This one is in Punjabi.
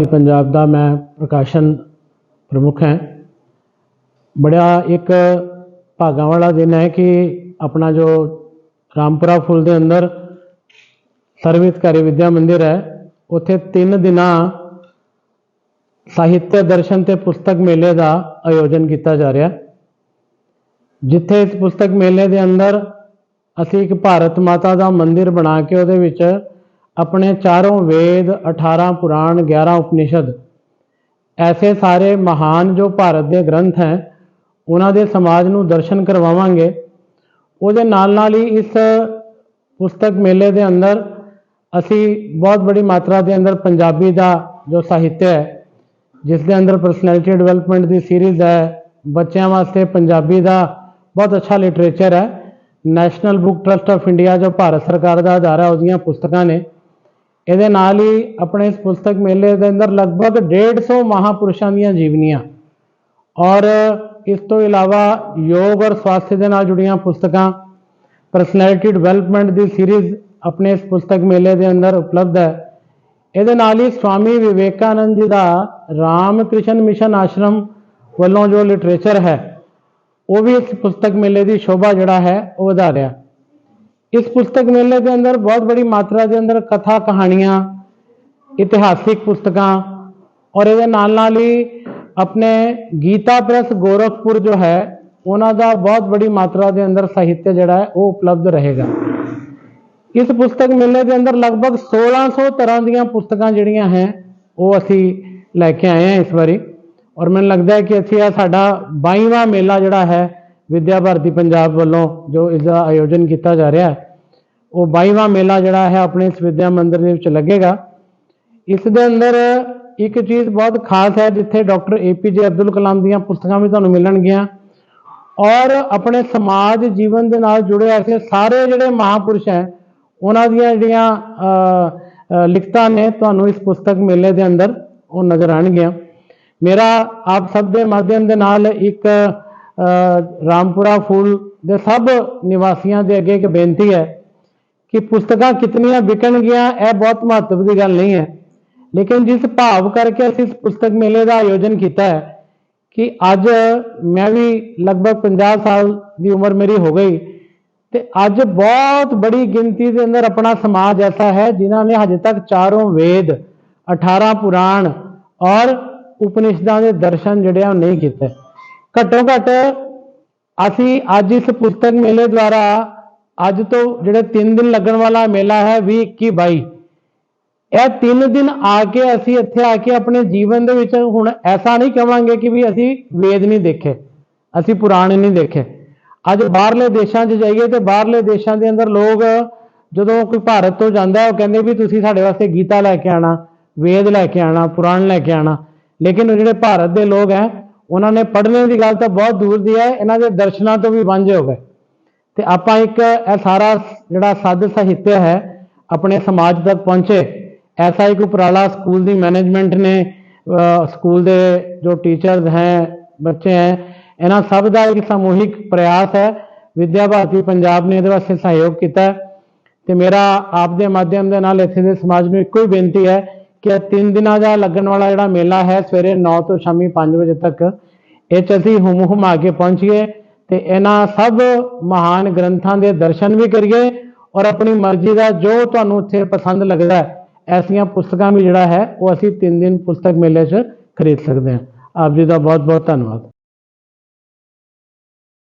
ਭਾਰਤੀ ਪੰਜਾਬ ਦਾ ਮੈਂ ਪ੍ਰਕਾਸ਼ਨ ਪ੍ਰਮੁੱਖ ਹਾਂ। ਬੜਾ ਇੱਕ ਭਾਗਾਂ ਵਾਲਾ ਦਿਨ ਹੈ ਕਿ ਆਪਣਾ ਜੋ ਰਾਮਪੁਰਾ ਫੁੱਲ ਦੇ ਅੰਦਰ ਸਰਵਿਤਕਾਰੀ ਵਿਦਿਆ ਮੰਦਿਰ ਹੈ, ਉੱਥੇ 3 ਦਿਨਾਂ ਸਾਹਿਤ ਦਰਸ਼ਨ ਤੇ ਪੁਸਤਕ ਮੇਲੇ ਦਾ ਆਯੋਜਨ ਕੀਤਾ ਜਾ ਰਿਹਾ। ਜਿੱਥੇ ਇਸ ਪੁਸਤਕ ਮੇਲੇ ਦੇ ਅੰਦਰ ਅਸੀਂ ਇੱਕ ਭਾਰਤ ਮਾਤਾ ਦਾ ਮੰਦਿਰ ਬਣਾ ਕੇ ਉਹਦੇ ਵਿੱਚ ਆਪਣੇ ਚਾਰੋਂ ਵੇਦ 18 ਪੁਰਾਣ 11 ਉਪਨਿਸ਼ਦ। ਐਸੇ ਸਾਰੇ ਮਹਾਨ ਜੋ ਭਾਰਤ ਦੇ ਗ੍ਰੰਥ ਹੈ, ਉਹਨਾਂ ਦੇ ਸਮਾਜ ਨੂੰ ਦਰਸ਼ਨ ਕਰਵਾਵਾਂਗੇ। ਉਹਦੇ ਨਾਲ ਨਾਲ ਹੀ ਇਸ ਪੁਸਤਕ ਮੇਲੇ ਦੇ ਅੰਦਰ ਅਸੀਂ ਬਹੁਤ ਬੜੀ ਮਾਤਰਾ ਦੇ ਅੰਦਰ ਪੰਜਾਬੀ ਦਾ ਜੋ ਸਾਹਿਤ ਹੈ, ਜਿਸ ਦੇ ਅੰਦਰ ਪਰਸਨੈਲਿਟੀ ਡਿਵੈਲਪਮੈਂਟ ਦੀ ਸੀਰੀਜ਼ ਹੈ, ਬੱਚਿਆਂ ਵਾਸਤੇ ਪੰਜਾਬੀ ਦਾ ਬਹੁਤ ਅੱਛਾ ਲਿਟਰੇਚਰ ਹੈ। National Book Trust of India ਜੋ ਭਾਰਤ ਸਰਕਾਰ ਦਾ ਅਦਾਰਾ ਉਹਦੀਆਂ ਪੁਸਤਕਾਂ ਨੇ। ਇਹਦੇ ਨਾਲ ਹੀ ਆਪਣੇ ਇਸ ਪੁਸਤਕ ਮੇਲੇ ਦੇ ਅੰਦਰ ਲਗਭਗ 150 ਮਹਾਪੁਰਸ਼ਾਂ ਦੀਆਂ ਜੀਵਨੀਆਂ ਔਰ ਇਸ ਤੋਂ ਇਲਾਵਾ ਯੋਗ ਔਰ ਸਵਾਸਥ ਦੇ ਨਾਲ ਜੁੜੀਆਂ ਪੁਸਤਕਾਂ ਪਰਸਨੈਲਿਟੀ ਡਿਵੈਲਪਮੈਂਟ ਦੀ ਸੀਰੀਜ਼ ਆਪਣੇ ਇਸ ਪੁਸਤਕ ਮੇਲੇ ਦੇ ਅੰਦਰ ਉਪਲਬਧ ਹੈ। ਇਹਦੇ ਨਾਲ ਹੀ ਸਵਾਮੀ ਵਿਵੇਕਾਨੰਦ ਜੀ ਦਾ ਰਾਮ ਕ੍ਰਿਸ਼ਨ ਮਿਸ਼ਨ ਆਸ਼ਰਮ ਵੱਲੋਂ ਜੋ ਲਿਟਰੇਚਰ ਹੈ, ਉਹ ਵੀ ਇਸ ਪੁਸਤਕ ਮੇਲੇ ਦੀ ਸ਼ੋਭਾ ਜਿਹੜਾ ਹੈ, ਉਹ ਵਧਾ ਰਿਹਾ। ਇਸ ਪੁਸਤਕ ਮੇਲੇ ਦੇ ਅੰਦਰ ਬਹੁਤ ਬੜੀ ਮਾਤਰਾ ਦੇ ਅੰਦਰ ਕਥਾ, ਕਹਾਣੀਆਂ, ਇਤਿਹਾਸਿਕ ਪੁਸਤਕਾਂ ਔਰ ਇਹਦੇ ਨਾਲ ਨਾਲ ਹੀ ਆਪਣੇ ਗੀਤਾ ਪ੍ਰੈਸ ਗੋਰਖਪੁਰ ਜੋ ਹੈ, ਉਹਨਾਂ ਦਾ ਬਹੁਤ ਬੜੀ ਮਾਤਰਾ ਦੇ ਅੰਦਰ ਸਾਹਿਤ ਜਿਹੜਾ ਹੈ, ਉਹ ਉਪਲਬਧ ਰਹੇਗਾ। ਇਸ ਪੁਸਤਕ ਮੇਲੇ ਦੇ ਅੰਦਰ ਲਗਭਗ 1600 ਤਰ੍ਹਾਂ ਦੀਆਂ ਪੁਸਤਕਾਂ ਜਿਹੜੀਆਂ ਹੈ, ਉਹ ਅਸੀਂ ਲੈ ਕੇ ਆਏ ਹਾਂ ਇਸ ਵਾਰੀ। ਔਰ ਮੈਨੂੰ ਲੱਗਦਾ ਹੈ ਕਿ ਅਸੀਂ ਇਹ ਸਾਡਾ 22ਵਾਂ ਮੇਲਾ ਜਿਹੜਾ ਹੈ ਵਿਦਿਆ ਭਾਰਤੀ ਪੰਜਾਬ ਵੱਲੋਂ ਜੋ ਇਸ ਦਾ ਆਯੋਜਨ ਕੀਤਾ ਜਾ ਰਿਹਾ ਹੈ, ਉਹ 22ਵਾਂ ਮੇਲਾ ਜਿਹੜਾ ਹੈ ਆਪਣੇ ਇਸ ਵਿਦਿਆ ਮੰਦਿਰ ਦੇ ਵਿੱਚ ਲੱਗੇਗਾ। ਇਸ ਦੇ ਅੰਦਰ ਇੱਕ ਚੀਜ਼ ਬਹੁਤ ਖਾਸ ਹੈ, ਜਿੱਥੇ ਡਾਕਟਰ ਏਪੀਜੇ ਅਬਦੁਲ ਕਲਾਮ ਦੀਆਂ ਪੁਸਤਕਾਂ ਵੀ ਤੁਹਾਨੂੰ ਮਿਲਣਗੀਆਂ ਔਰ ਆਪਣੇ ਸਮਾਜ ਜੀਵਨ ਦੇ ਨਾਲ ਜੁੜੇ ਐਸੇ ਸਾਰੇ ਜਿਹੜੇ ਮਹਾਪੁਰਸ਼ ਹੈ, ਉਹਨਾਂ ਦੀਆਂ ਜਿਹੜੀਆਂ ਲਿਖਤਾਂ ਨੇ ਤੁਹਾਨੂੰ ਇਸ ਪੁਸਤਕ ਮੇਲੇ ਦੇ ਅੰਦਰ ਉਹ ਨਜ਼ਰ ਆਣਗੀਆਂ ਮੇਰਾ ਆਪ ਸਭ ਦੇ ਮਾਧਿਅਮ ਦੇ ਨਾਲ ਇੱਕ ਰਾਮਪੁਰਾ ਫੂਲ ਦੇ ਸਭ ਨਿਵਾਸੀਆਂ ਦੇ ਅੱਗੇ ਇੱਕ ਬੇਨਤੀ ਹੈ ਕਿ ਪੁਸਤਕਾਂ ਕਿਤਨੀਆਂ ਵਿਕਣਗੀਆਂ, ਇਹ ਬਹੁਤ ਮਹੱਤਵ ਦੀ ਗੱਲ ਨਹੀਂ ਹੈ। ਲੇਕਿਨ ਜਿਸ ਭਾਵ ਕਰਕੇ ਅਸੀਂ ਇਸ ਪੁਸਤਕ ਮੇਲੇ ਦਾ ਆਯੋਜਨ ਕੀਤਾ ਹੈ ਕਿ ਅੱਜ ਮੈਂ ਵੀ ਲਗਭਗ 50 ਸਾਲ ਦੀ ਉਮਰ ਮੇਰੀ ਹੋ ਗਈ ਤੇ ਅੱਜ ਬਹੁਤ ਬੜੀ ਗਿਣਤੀ ਦੇ ਅੰਦਰ ਆਪਣਾ ਸਮਾਜ ਐਸਾ ਹੈ ਜਿਨ੍ਹਾਂ ਨੇ ਹਜੇ ਤੱਕ ਚਾਰੋਂ ਵੇਦ 18 ਪੁਰਾਣ ਔਰ ਉਪਨਿਸ਼ਦਾਂ ਦੇ ਦਰਸ਼ਨ ਜਿਹੜੇ ਆ ਉਹ ਨਹੀਂ ਕੀਤੇ। ਘੱਟੋ ਘੱਟ ਅਸੀਂ ਅੱਜ ਇਸ ਪੁਸਤਕ ਮੇਲੇ ਦੁਆਰਾ ਅੱਜ ਤੋਂ ਜਿਹੜੇ 3 ਦਿਨ ਲੱਗਣ ਵਾਲਾ ਮੇਲਾ ਹੈ 20 21 22 ਇਹ 3 ਦਿਨ ਆ ਕੇ ਅਸੀਂ ਇੱਥੇ ਆ ਕੇ ਆਪਣੇ ਜੀਵਨ ਦੇ ਵਿੱਚ ਹੁਣ ਐਸਾ ਨਹੀਂ ਕਵਾਂਗੇ ਕਿ ਵੀ ਅਸੀਂ ਵੇਦ ਨਹੀਂ ਦੇਖੇ, ਅਸੀਂ ਪੁਰਾਣ ਨਹੀਂ ਦੇਖੇ। ਅੱਜ ਬਾਹਰਲੇ ਦੇਸ਼ਾਂ 'ਚ ਜਾਈਏ ਤੇ ਬਾਹਰਲੇ ਦੇਸ਼ਾਂ ਦੇ ਅੰਦਰ ਲੋਕ ਜਦੋਂ ਕੋਈ ਭਾਰਤ ਤੋਂ ਜਾਂਦਾ ਉਹ ਕਹਿੰਦੇ ਵੀ ਤੁਸੀਂ ਸਾਡੇ ਵਾਸਤੇ ਗੀਤਾ ਲੈ ਕੇ ਆਣਾ ਵੇਦ ਲੈ ਕੇ ਆਣਾ ਪੁਰਾਣ ਲੈ ਕੇ ਆਣਾ ਲੇਕਿਨ ਉਹ ਜਿਹੜੇ ਭਾਰਤ ਦੇ ਲੋਕ ਹੈ ਉਹਨਾਂ ਨੇ ਪੜ੍ਹਨੇ ਦੀ ਗੱਲ ਤਾਂ ਬਹੁਤ ਦੂਰ ਦੀ ਹੈ, ਇਹਨਾਂ ਦੇ ਦਰਸ਼ਨਾਂ ਤੋਂ ਵੀ ਵਾਂਝੇ ਹੋ ਗਏ। ਤੇ ਆਪਾਂ ਇੱਕ ਇਹ ਸਾਰਾ ਜਿਹੜਾ ਸਾਧ ਸਾਹਿਤਯ ਹੈ, ਆਪਣੇ ਸਮਾਜ ਤੱਕ ਪਹੁੰਚੇ। ਐਸਾ ਇੱਕ ਉਪਰਾਲਾ ਸਕੂਲ ਦੀ ਮੈਨੇਜਮੈਂਟ ਨੇ ਸਕੂਲ ਦੇ ਜੋ ਟੀਚਰਸ ਹੈ, ਬੱਚੇ ਹੈ, ਇਹਨਾਂ ਸਭ ਦਾ ਇੱਕ ਸਮੂਹਿਕ ਪ੍ਰਯਾਸ ਹੈ। ਵਿਦਿਆ ਭਾਰਤੀ ਪੰਜਾਬ ਨੇ ਇਹਦੇ ਵਾਸਤੇ ਸਹਿਯੋਗ ਕੀਤਾ ਹੈ। ਤੇ ਮੇਰਾ ਆਪ ਦੇ ਮਾਧਿਅਮ ਦੇ ਨਾਲ ਇੱਥੇ ਦੇ ਸਮਾਜ ਨੂੰ ਇੱਕੋ ਹੀ ਬੇਨਤੀ ਹੈ ਕਿ ਤਿੰਨ ਦਿਨਾਂ ਦਾ ਲੱਗਣ ਵਾਲਾ ਜਿਹੜਾ ਮੇਲਾ ਹੈ ਸਵੇਰੇ 9 ਤੋਂ ਸ਼ਾਮੀ 5 ਵਜੇ ਤੱਕ, ਇਹ 'ਚ ਅਸੀਂ ਹੁਮ ਹੁਮ ਆ ਕੇ ਪਹੁੰਚੀਏ ਤੇ ਇਹਨਾਂ ਸਭ ਮਹਾਨ ਗ੍ਰੰਥਾਂ ਦੇ ਦਰਸ਼ਨ ਵੀ ਕਰੀਏ ਔਰ ਆਪਣੀ ਮਰਜ਼ੀ ਦਾ ਜੋ ਤੁਹਾਨੂੰ ਉੱਥੇ ਪਸੰਦ ਲੱਗਦਾ ਹੈ, ਐਸੀਆਂ ਪੁਸਤਕਾਂ ਵੀ ਜਿਹੜਾ ਹੈ, ਉਹ ਅਸੀਂ ਤਿੰਨ ਦਿਨ ਪੁਸਤਕ ਮੇਲੇ 'ਚ ਖਰੀਦ ਸਕਦੇ ਹਾਂ। ਆਪ ਜੀ ਦਾ ਬਹੁਤ ਬਹੁਤ ਧੰਨਵਾਦ।